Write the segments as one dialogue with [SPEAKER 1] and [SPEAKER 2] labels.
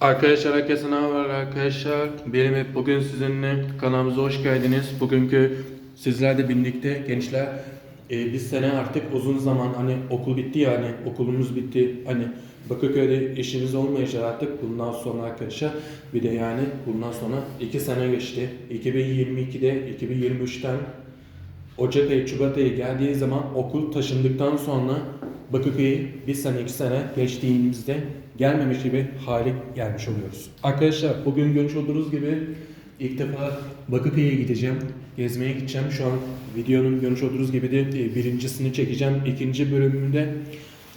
[SPEAKER 1] Arkadaşlar herkese merhaba arkadaşlar. Benim hep bugün sizinle kanalımıza hoş geldiniz. Bugünkü sizlerle birlikte gençler e, bir sene artık uzun zaman hani okul bitti ya hani okulumuz bitti hani Bakırköy'de işimiz olmayacak artık bundan sonra arkadaşlar bir de yani bundan sonra iki sene geçti 2022'de 2023'ten Ocak ayı, Şubat ayı geldiği zaman okul taşındıktan sonra Bakırköy'e bir sene, iki sene geçtiğimizde gelmemiş gibi hale gelmiş oluyoruz. Arkadaşlar bugün görmüş olduğunuz gibi ilk defa Bakırköy'e gideceğim. Gezmeye gideceğim. Şu an videonun görmüş olduğunuz gibi de e, birincisini çekeceğim. İkinci bölümünde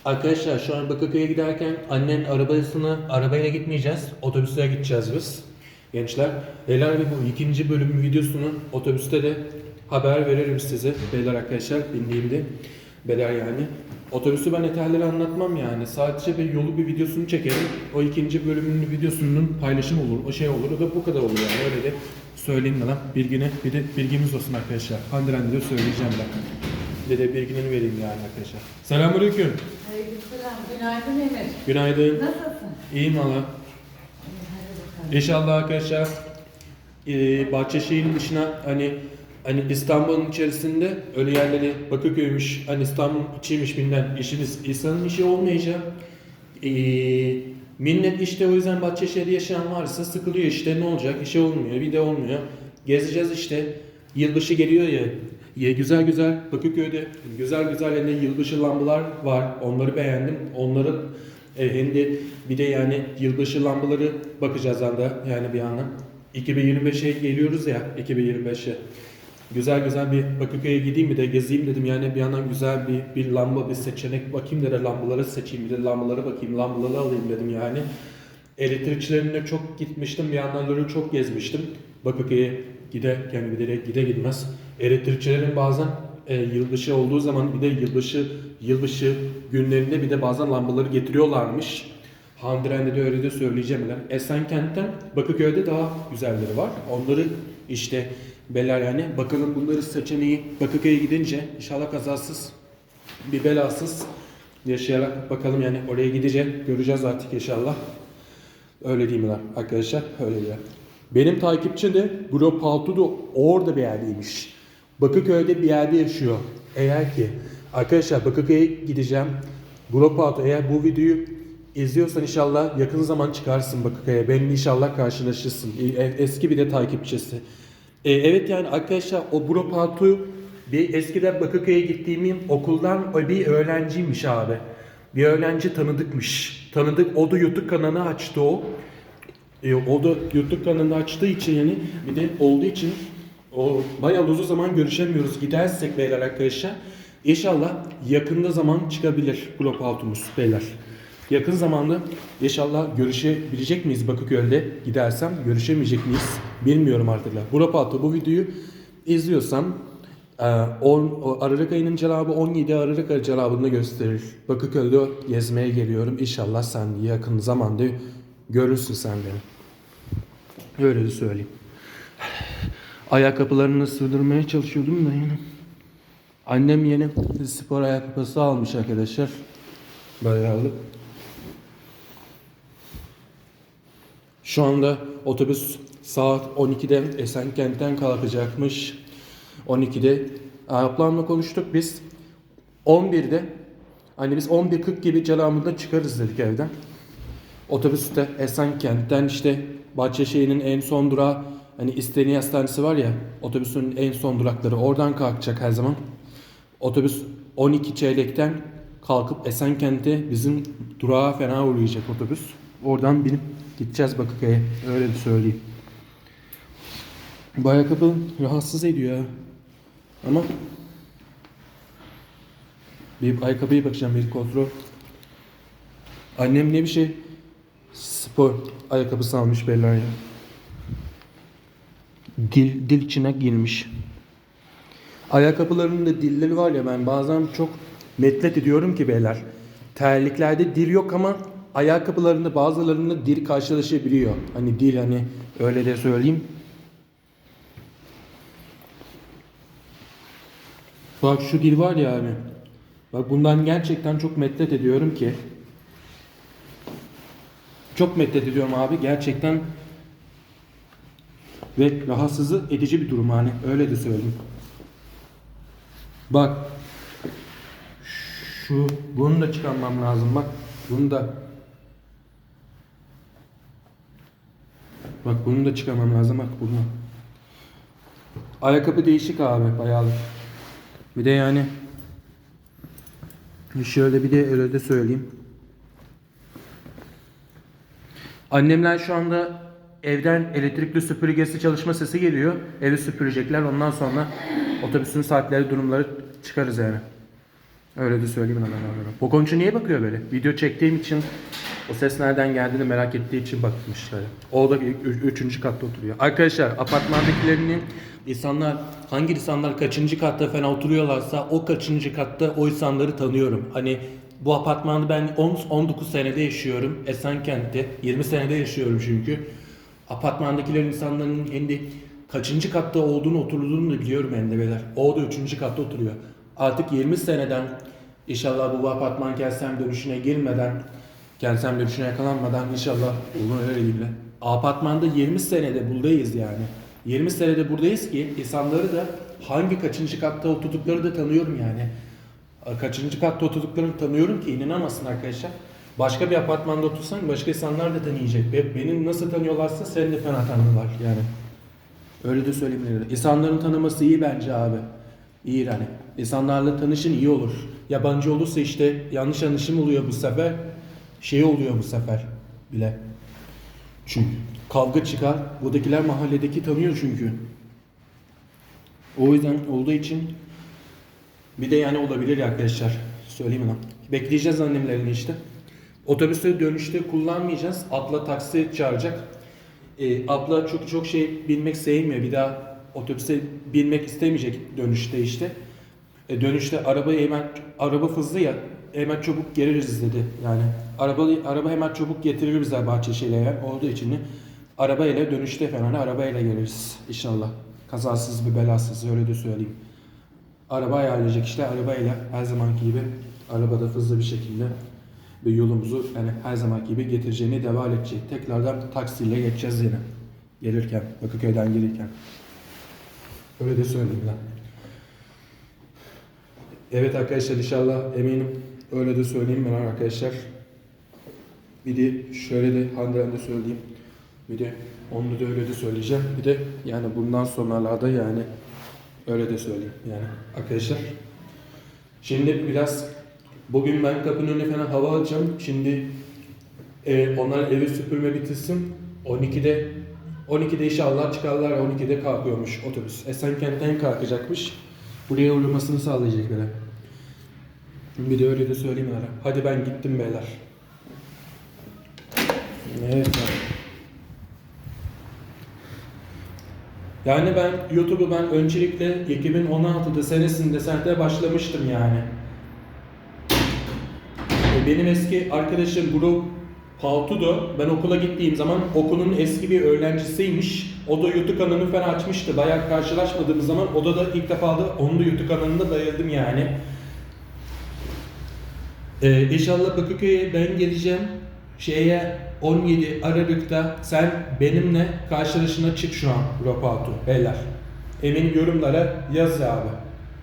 [SPEAKER 1] Arkadaşlar şu an Bakırköy'e giderken annen arabasını arabayla gitmeyeceğiz. Otobüse gideceğiz biz. Gençler, ve bu ikinci bölüm videosunu otobüste de haber veririm size. Beyler arkadaşlar bindiğimde. Beyler yani. Otobüsü ben yeterleri anlatmam yani. Sadece bir yolu bir videosunu çekerim. O ikinci bölümünün videosunun paylaşım olur. O şey olur. O da bu kadar olur yani. Öyle de söyleyeyim de lan. Bilgine bir de bilgimiz olsun arkadaşlar. Handiren'de de söyleyeceğim ben. Bir de bilginin vereyim yani arkadaşlar. Selamünaleyküm.
[SPEAKER 2] Aleykümselam. Günaydın Emir.
[SPEAKER 1] Günaydın.
[SPEAKER 2] Nasılsın?
[SPEAKER 1] İyiyim
[SPEAKER 2] bakalım.
[SPEAKER 1] İnşallah arkadaşlar e, Bahçeşehir'in dışına hani hani İstanbul'un içerisinde öyle yerleri Bakırköy'müş hani İstanbul içiymiş bilmem işiniz insanın işi olmayacak. E, millet işte o yüzden Bahçeşehir'de yaşayan varsa sıkılıyor işte ne olacak işi olmuyor bir de olmuyor. Gezeceğiz işte yılbaşı geliyor ya ya güzel güzel Bakırköy'de güzel güzel hani yılbaşı lambalar var onları beğendim onları e, hem de bir de yani yılbaşı lambaları bakacağız anda yani bir yandan. 2025'e geliyoruz ya 2025'e. Güzel güzel bir Bakırköy'e gideyim bir de gezeyim dedim yani bir yandan güzel bir bir lamba bir seçenek bakayım da lambaları seçeyim bir de lambalara bakayım lambaları alayım dedim yani. Elektrikçilerine çok gitmiştim bir yandan böyle çok gezmiştim. Bakırköy'e gide yani bir de gide gitmez. Elektrikçilerin bazen e, yılbaşı olduğu zaman bir de yılbaşı yılbaşı günlerinde bir de bazen lambaları getiriyorlarmış. Handiren'de de öyle de söyleyeceğim ben. Esenkent'ten Bakırköy'de daha güzelleri var. Onları işte beler yani bakalım bunları seçeneği Bakırköy'e gidince inşallah kazasız bir belasız yaşayarak bakalım yani oraya gidecek göreceğiz artık inşallah. Öyle değil mi lan arkadaşlar? Öyle ya. Benim takipçim de Bro Paltu da orada bir yerdeymiş. Bakırköy'de bir yerde yaşıyor. Eğer ki arkadaşlar Bakırköy'e gideceğim. Bro Paltu eğer bu videoyu izliyorsan inşallah yakın zaman çıkarsın Bakırköy'e. Benimle inşallah karşılaşırsın. E- Eski bir de takipçisi. E, evet yani arkadaşlar o Bro Paltu bir eskiden Bakırköy'e gittiğim okuldan bir öğrenciymiş abi. Bir öğrenci tanıdıkmış. Tanıdık. O da YouTube kanalı açtı o. E, o da YouTube kanalını açtığı için yani bir de olduğu için o bayağı uzun zaman görüşemiyoruz. Gidersek beyler arkadaşlar inşallah yakında zaman çıkabilir Global Altumuz beyler. Yakın zamanda inşallah görüşebilecek miyiz Bakırköy'de gidersem görüşemeyecek miyiz bilmiyorum artık. Global Altu bu videoyu izliyorsam e, on, o Aralık ayının cevabı 17 Aralık ayı cevabını gösterir. Bakırköy'de gezmeye geliyorum. İnşallah sen yakın zamanda görürsün sen beni. Öyle de söyleyeyim. Ayakkabılarını sığdırmaya çalışıyordum da yine. Annem yeni spor ayakkabısı almış arkadaşlar. Bayağı alıp. Şu anda otobüs saat 12'de Esenkent'ten kalkacakmış. 12'de ablamla konuştuk biz. 11'de hani biz 11.40 gibi Celal'da çıkarız dedik evden. Otobüste Esenkent'ten işte Bahçeşehir'in en son durağı hani İsteniye Hastanesi var ya otobüsün en son durakları oradan kalkacak her zaman. Otobüs 12 çeyrekten kalkıp Esenkent'e bizim durağa fena uğrayacak otobüs. Oradan binip gideceğiz Bakırköy'e öyle de söyleyeyim. Bu ayakkabı rahatsız ediyor ya. Ama bir ayakkabıya bakacağım bir kontrol. Annem ne bir şey spor ayakkabısı almış Bella ya. Dil, dil içine girmiş. Ayakkabılarının da dilleri var ya ben bazen çok metlet ediyorum ki beyler. Terliklerde dil yok ama ayakkabılarında bazılarında dil karşılaşabiliyor. Hani dil hani öyle de söyleyeyim. Bak şu dil var ya abi. Bak bundan gerçekten çok metlet ediyorum ki. çok methediliyorum abi gerçekten ve rahatsız edici bir durum hani öyle de söyleyeyim. Bak şu bunu da çıkarmam lazım bak bunu da Bak bunu da çıkarmam lazım bak bunu. Ayakkabı değişik abi bayağıdır. Bir de yani şöyle bir de öyle de söyleyeyim. Annemler şu anda evden elektrikli süpürgesi çalışma sesi geliyor. Evi süpürecekler. Ondan sonra otobüsün saatleri durumları çıkarız yani. Öyle de söyleyeyim hemen abi. Pokonçu niye bakıyor böyle? Video çektiğim için o ses nereden geldiğini merak ettiği için bakmış böyle. O da üçüncü katta oturuyor. Arkadaşlar apartmandakilerinin insanlar hangi insanlar kaçıncı katta falan oturuyorlarsa o kaçıncı katta o insanları tanıyorum. Hani bu apartmanda ben 10 19 senede yaşıyorum Esenkent'te. 20 senede yaşıyorum çünkü. Apartmandakilerin insanların kendi kaçıncı katta olduğunu oturduğunu da biliyorum endebeler. O da üçüncü katta oturuyor. Artık 20 seneden inşallah bu apartman kentsel dönüşüne girmeden kentsel dönüşüne yakalanmadan inşallah olur öyle. Apartmanda 20 senede buradayız yani. 20 senede buradayız ki insanları da hangi kaçıncı katta oturdukları da tanıyorum yani. Kaçıncı katta oturduklarını tanıyorum ki inanamazsın arkadaşlar. Başka bir apartmanda otursan başka insanlar da tanıyacak. Ve beni nasıl tanıyorlarsa seni de fena tanırlar yani. Öyle de söyleyeyim. yani. İnsanların tanıması iyi bence abi. İyi yani. İnsanlarla tanışın iyi olur. Yabancı olursa işte yanlış anlaşım oluyor bu sefer. Şey oluyor bu sefer bile. Çünkü kavga çıkar. Buradakiler mahalledeki tanıyor çünkü. O yüzden olduğu için bir de yani olabilir ya arkadaşlar. Söyleyeyim ona. Bekleyeceğiz annemlerini işte. Otobüste dönüşte kullanmayacağız. Abla taksi çağıracak. Ee, abla çok çok şey bilmek sevmiyor. Bir daha otobüse binmek istemeyecek dönüşte işte. E, dönüşte arabayı hemen araba hızlı ya hemen çabuk geliriz dedi. Yani araba araba hemen çabuk getirir bize Bahçeşehir'e olduğu için arabayla dönüşte falan arabayla geliriz inşallah. Kazasız bir belasız öyle de söyleyeyim. Araba ayarlayacak işte arabayla her zamanki gibi arabada hızlı bir şekilde ve yolumuzu yani her zamanki gibi getireceğini devam edecek. Tekrardan taksiyle geçeceğiz yine. Gelirken, Bakırköy'den gelirken. Öyle de söyleyeyim lan. Evet arkadaşlar inşallah eminim öyle de söyleyeyim ben arkadaşlar. Bir de şöyle de Hande'den de söyleyeyim. Bir de onu da öyle de söyleyeceğim. Bir de yani bundan sonralarda yani öyle de söyleyeyim yani arkadaşlar. Şimdi biraz bugün ben kapının önüne falan hava alacağım. Şimdi e, onlar evi süpürme bitirsin. 12'de 12'de inşallah çıkarlar. 12'de kalkıyormuş otobüs. Esenkent'ten kalkacakmış. Buraya uğramasını sağlayacak böyle. Bir de öyle de söyleyeyim ara. Hadi ben gittim beyler. Evet abi. Yani ben YouTube'u ben öncelikle 2016'da senesinde sende başlamıştım yani. E, Benim eski arkadaşım Grup Paltudo ben okula gittiğim zaman okulun eski bir öğrencisiymiş. O da YouTube kanalını falan açmıştı. Bayağı karşılaşmadığımız zaman o da, da ilk defa da onun da YouTube kanalında bayıldım yani. Ee, inşallah Bakırköy'e ben geleceğim. Şeye 17 Aralık'ta sen benimle karşılaşına çık şu an Ropatu beyler. Emin yorumlara yaz ya abi.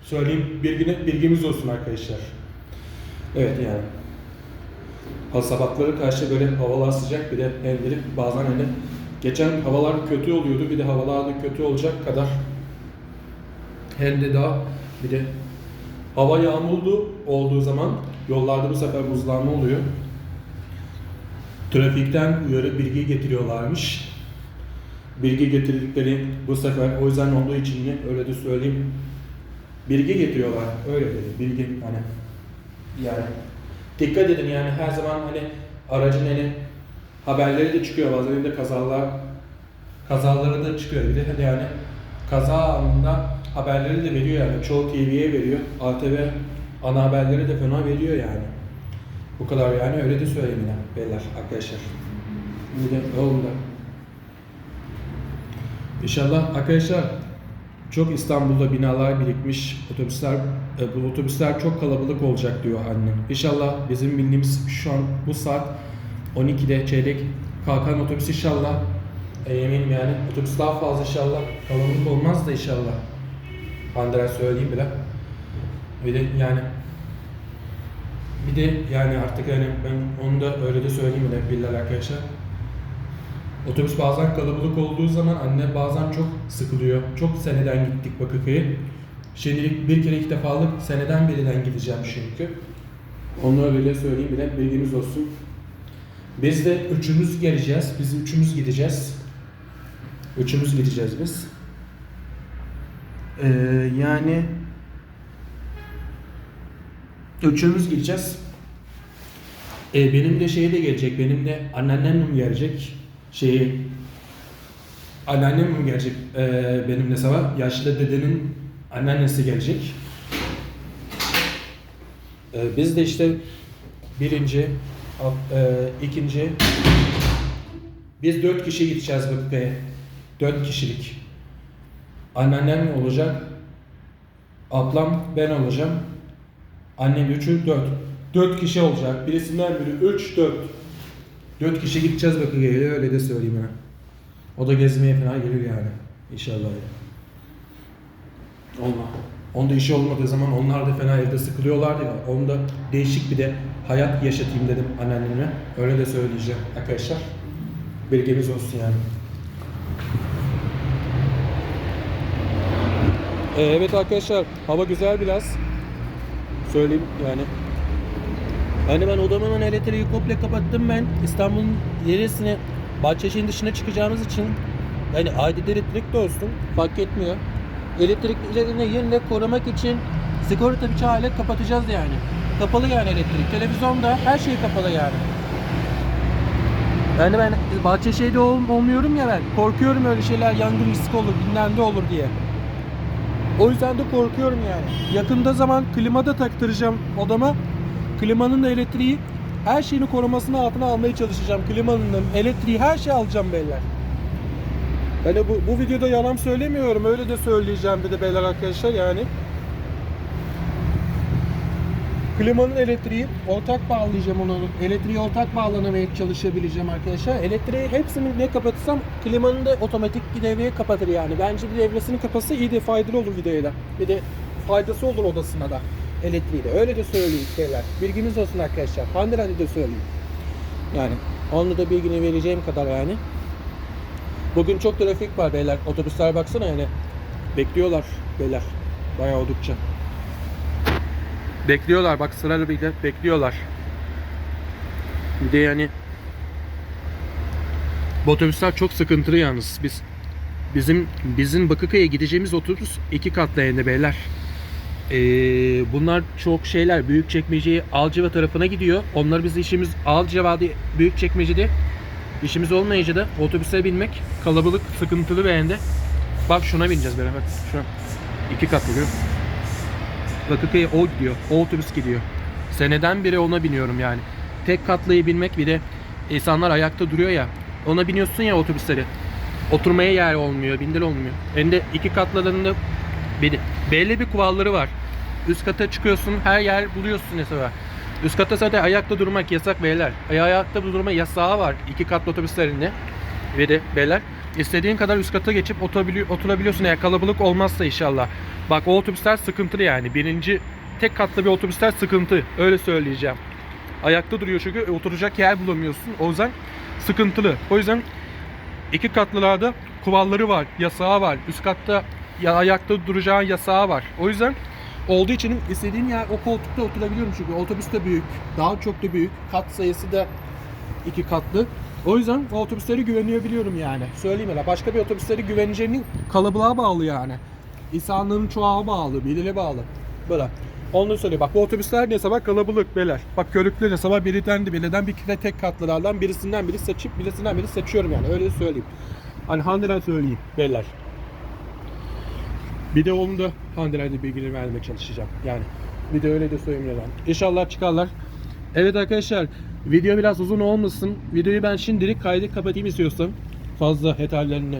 [SPEAKER 1] Söyleyeyim bilgine, bilgimiz olsun arkadaşlar. Evet yani. Ha sabahları karşı böyle havalar sıcak bir de evleri bazen hani geçen havalar kötü oluyordu bir de havalar da kötü olacak kadar hem de daha bir de hava yağmurlu olduğu zaman yollarda bu sefer buzlanma oluyor. Trafikten uyarı bilgi getiriyorlarmış. Bilgi getirdikleri bu sefer o yüzden olduğu için de öyle de söyleyeyim. Bilgi getiriyorlar. Öyle dedi. Bilgi hani yani dikkat edin yani her zaman hani aracın hani haberleri de çıkıyor bazen de kazalar kazaları da çıkıyor bir de hani yani kaza anında haberleri de veriyor yani çoğu TV'ye veriyor ATV ana haberleri de fena veriyor yani bu kadar yani öyle de söyleyeyim yine beyler arkadaşlar de yolunda İnşallah arkadaşlar çok İstanbul'da binalar birikmiş. Otobüsler e, bu otobüsler çok kalabalık olacak diyor annem. İnşallah bizim bildiğimiz şu an bu saat 12'de çeyrek kalkan otobüs inşallah. E, eminim yani otobüs daha fazla inşallah. Kalabalık olmaz da inşallah. Handeler söyleyeyim bile. De yani bir de yani artık yani ben onu da öyle de söyleyeyim bile bilirler arkadaşlar. Otobüs bazen kalabalık olduğu zaman anne bazen çok sıkılıyor. Çok seneden gittik Bakırköy'e. Şimdilik bir kere iki defalık seneden biriden gideceğim çünkü. Onu öyle de söyleyeyim bile bilginiz olsun. Biz de üçümüz geleceğiz. Biz üçümüz gideceğiz. Üçümüz gideceğiz biz. Ee, yani üçümüz gideceğiz. Ee, benim de şey de gelecek. Benim de anneannem gelecek. Şeyi anneannem gelecek. Ee, benim de sabah yaşlı dedenin anneannesi gelecek. Ee, biz de işte birinci, e, ikinci, biz dört kişi gideceğiz Bakırköy'e. Dört kişilik. Anneannem olacak, ablam, ben olacağım. Annem üçü, dört. Dört kişi olacak. Birisinden biri üç, dört. Dört kişi gideceğiz Bakırköy'e öyle de söyleyeyim ha. O da gezmeye falan gelir yani. İnşallah ya. Allah. Onda işi olmadığı zaman onlar da fena evde sıkılıyorlardı ya. Onda değişik bir de hayat yaşatayım dedim anneanneme. Öyle de söyleyeceğim arkadaşlar. Bilginiz olsun yani. Ee, evet arkadaşlar hava güzel biraz. Söyleyeyim yani. Hani ben odamın elektriği komple kapattım ben. İstanbul'un neresine Bahçeşehir'in dışına çıkacağımız için yani adil elektrik de olsun fark etmiyor. Elektriklerini yerine korumak için sigorta alet kapatacağız yani. Kapalı yani elektrik. Televizyonda her şey kapalı yani. Yani ben Bahçeşehir'de ol, olmuyorum ya ben. Korkuyorum öyle şeyler yangın riski olur, bilmem olur diye. O yüzden de korkuyorum yani. Yakında zaman klima da taktıracağım odama. Klimanın da elektriği her şeyini korumasını altına almaya çalışacağım. Klimanın da elektriği her şey alacağım beyler. De bu, bu videoda yalan söylemiyorum. Öyle de söyleyeceğim bir de beyler arkadaşlar yani. Klimanın elektriği ortak bağlayacağım onu. Elektriği ortak bağlanamaya çalışabileceğim arkadaşlar. Elektriği hepsini ne kapatırsam klimanın da otomatik bir devreye kapatır yani. Bence bir devresini kapatsa iyi de faydalı olur videoya da. Bir de faydası olur odasına da. Elektriği de. Öyle de söyleyeyim şeyler. Bilginiz olsun arkadaşlar. Handelerde de söyleyeyim. Yani onu da bilgini vereceğim kadar yani. Bugün çok trafik var beyler. Otobüsler baksana yani. Bekliyorlar beyler. Bayağı oldukça. Bekliyorlar bak sıralı bir de bekliyorlar. Bir de yani bu otobüsler çok sıkıntılı yalnız. Biz bizim bizim Bakırköy'e gideceğimiz otobüs iki katlı yani beyler. Ee, bunlar çok şeyler büyük çekmeceyi Alcıva tarafına gidiyor. Onlar biz işimiz Alcıva'da büyük çekmecede işimiz olmayınca da otobüse binmek kalabalık sıkıntılı ve ende. Bak şuna bineceğiz beraber. Şuna. İki katlı görüyor? Bakırköy'e o gidiyor. O otobüs gidiyor. Seneden beri ona biniyorum yani. Tek katlıyı binmek bir de insanlar ayakta duruyor ya. Ona biniyorsun ya otobüsleri. Oturmaya yer olmuyor, bindil olmuyor. Hem de iki katlarında bir, belli bir kuralları var. Üst kata çıkıyorsun, her yer buluyorsun mesela. Üst kata zaten ayakta durmak yasak beyler. Ay- Ayakta durma yasağı var iki katlı otobüslerinde. Ve de beyler istediğin kadar üst kata geçip oturabili- oturabiliyorsun eğer kalabalık olmazsa inşallah. Bak o otobüsler sıkıntılı yani. Birinci tek katlı bir otobüsler sıkıntı. Öyle söyleyeceğim. Ayakta duruyor çünkü e, oturacak yer bulamıyorsun. O yüzden sıkıntılı. O yüzden iki katlılarda kuralları var, yasağı var. Üst katta ya ayakta duracağın yasağı var. O yüzden olduğu için istediğim yer o koltukta oturabiliyorum çünkü otobüs de büyük, daha çok da büyük. Kat sayısı da iki katlı. O yüzden o otobüslere güvenilebiliyorum yani. Söyleyeyim hele başka bir otobüslere güveneceğinin kalabalığa bağlı yani. İnsanların çoğağa bağlı, birine bağlı. Böyle. Onu söyleyeyim. Bak bu otobüsler ne sabah kalabalık beler. Bak körüklü ne sabah birinden de biriden bir kere tek katlılardan birisinden biri seçip birisinden biri seçiyorum yani. Öyle söyleyeyim. Hani Hande'den söyleyeyim beyler. Bir de onu da Hande'lerde bilgileri vermeye çalışacağım. Yani bir de öyle de söyleyeyim ben. İnşallah çıkarlar. Evet arkadaşlar video biraz uzun olmasın. Videoyu ben şimdilik kaydı kapatayım istiyorsan. Fazla detaylarını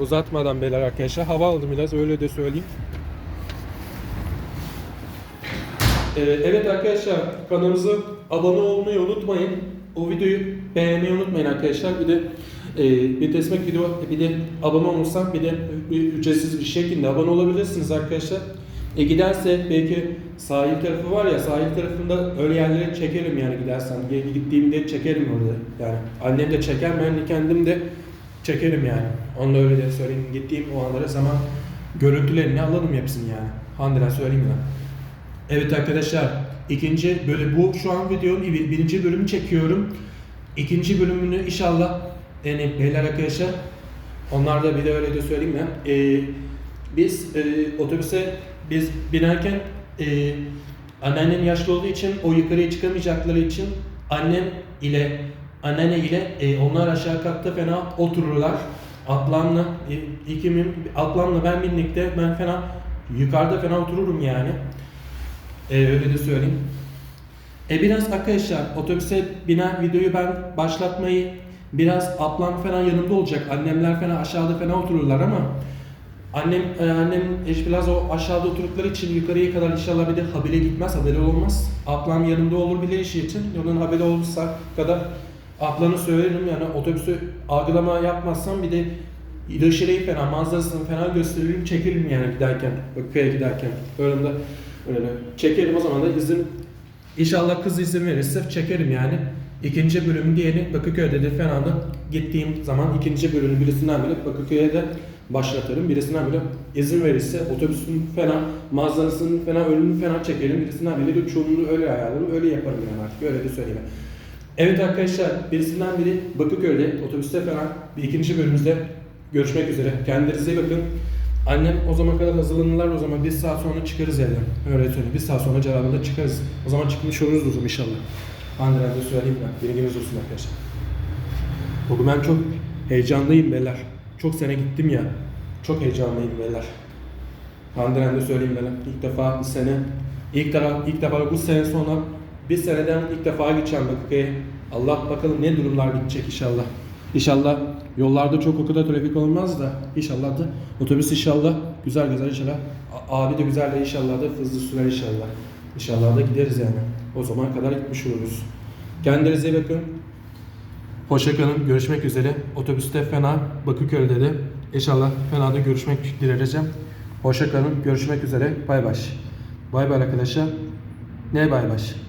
[SPEAKER 1] uzatmadan beyler arkadaşlar. Hava aldım biraz öyle de söyleyeyim. Ee, evet arkadaşlar kanalımıza abone olmayı unutmayın. O videoyu beğenmeyi unutmayın arkadaşlar. Bir de e, bir destek video bir de abone olursak bir de bir ücretsiz bir şekilde abone olabilirsiniz arkadaşlar. E giderse belki sahil tarafı var ya sahil tarafında öyle yerlere çekerim yani gidersen. Gittiğimde çekerim orada. Yani annem de çeker ben kendim de çekerim yani. Onu da öyle de söyleyeyim. Gittiğim o anlara zaman görüntülerini alalım hepsini yani. Handiren söyleyeyim ya. Evet arkadaşlar ikinci böyle bu şu an videonun bir- birinci bölümü çekiyorum. İkinci bölümünü inşallah yani beyler arkadaşlar onlar da bir de öyle de söyleyeyim ya. Ee, biz e, otobüse biz binerken e, anneannem yaşlı olduğu için o yukarıya çıkamayacakları için annem ile anneanne ile e, onlar aşağı katta fena otururlar. Ablamla e, ikimim ablamla ben birlikte ben fena yukarıda fena otururum yani. E, öyle de söyleyeyim. E biraz arkadaşlar otobüse binen videoyu ben başlatmayı biraz ablam falan yanımda olacak. Annemler falan aşağıda falan otururlar ama annem e, annem eş biraz o aşağıda oturdukları için yukarıya kadar inşallah bir de habire gitmez, haberi olmaz. Ablam yanımda olur bile işi için. Onun haberi olursa kadar ablanı söylerim yani otobüsü algılama yapmazsam bir de dışarıyı falan manzarasını falan gösteririm çekerim yani giderken Bakırköy'e giderken öyle de öyle çekerim o zaman da izin İnşallah kız izin verirse çekerim yani. İkinci bölümü diğeri Bakırköy'de de falan da gittiğim zaman ikinci bölümün birisinden bile Bakırköy'e de başlatırım. Birisinden bile izin verirse otobüsün fena manzarasının fena önünü fena çekerim. Birisinden bile çoğunluğu öyle ayarlarım. Öyle yaparım yani artık. Öyle de söyleyeyim. Evet arkadaşlar birisinden biri Bakırköy'de otobüste falan bir ikinci bölümümüzde görüşmek üzere. Kendinize iyi bakın. Annem o zaman kadar hazırlanırlar o zaman bir saat sonra çıkarız evden. Öyle söyleyeyim. Bir saat sonra cevabında çıkarız. O zaman çıkmış oluruz zaman inşallah. Annem'e de söyleyeyim ben. Bilginiz olsun arkadaşlar. Bugün ben çok heyecanlıyım beyler. Çok sene gittim ya. Çok heyecanlıyım beyler. Hande'den de söyleyeyim beyler. İlk defa bu sene, ilk defa, ilk defa bu sene sonra bir seneden ilk defa gideceğim Bakırköy'e. Allah bakalım ne durumlar gidecek inşallah. İnşallah yollarda çok o kadar trafik olmaz da inşallah da otobüs inşallah güzel güzel inşallah. A- Abi de güzel de inşallah da hızlı sürer inşallah. İnşallah da gideriz yani. O zaman kadar gitmiş oluruz. Kendinize bakın. Hoşça kalın. Görüşmek üzere. Otobüste fena Bakırköy'de de inşallah fena da görüşmek dileyeceğim. Hoşça kalın. Görüşmek üzere. Bay bay. Bay bay arkadaşlar. Ne bay bay?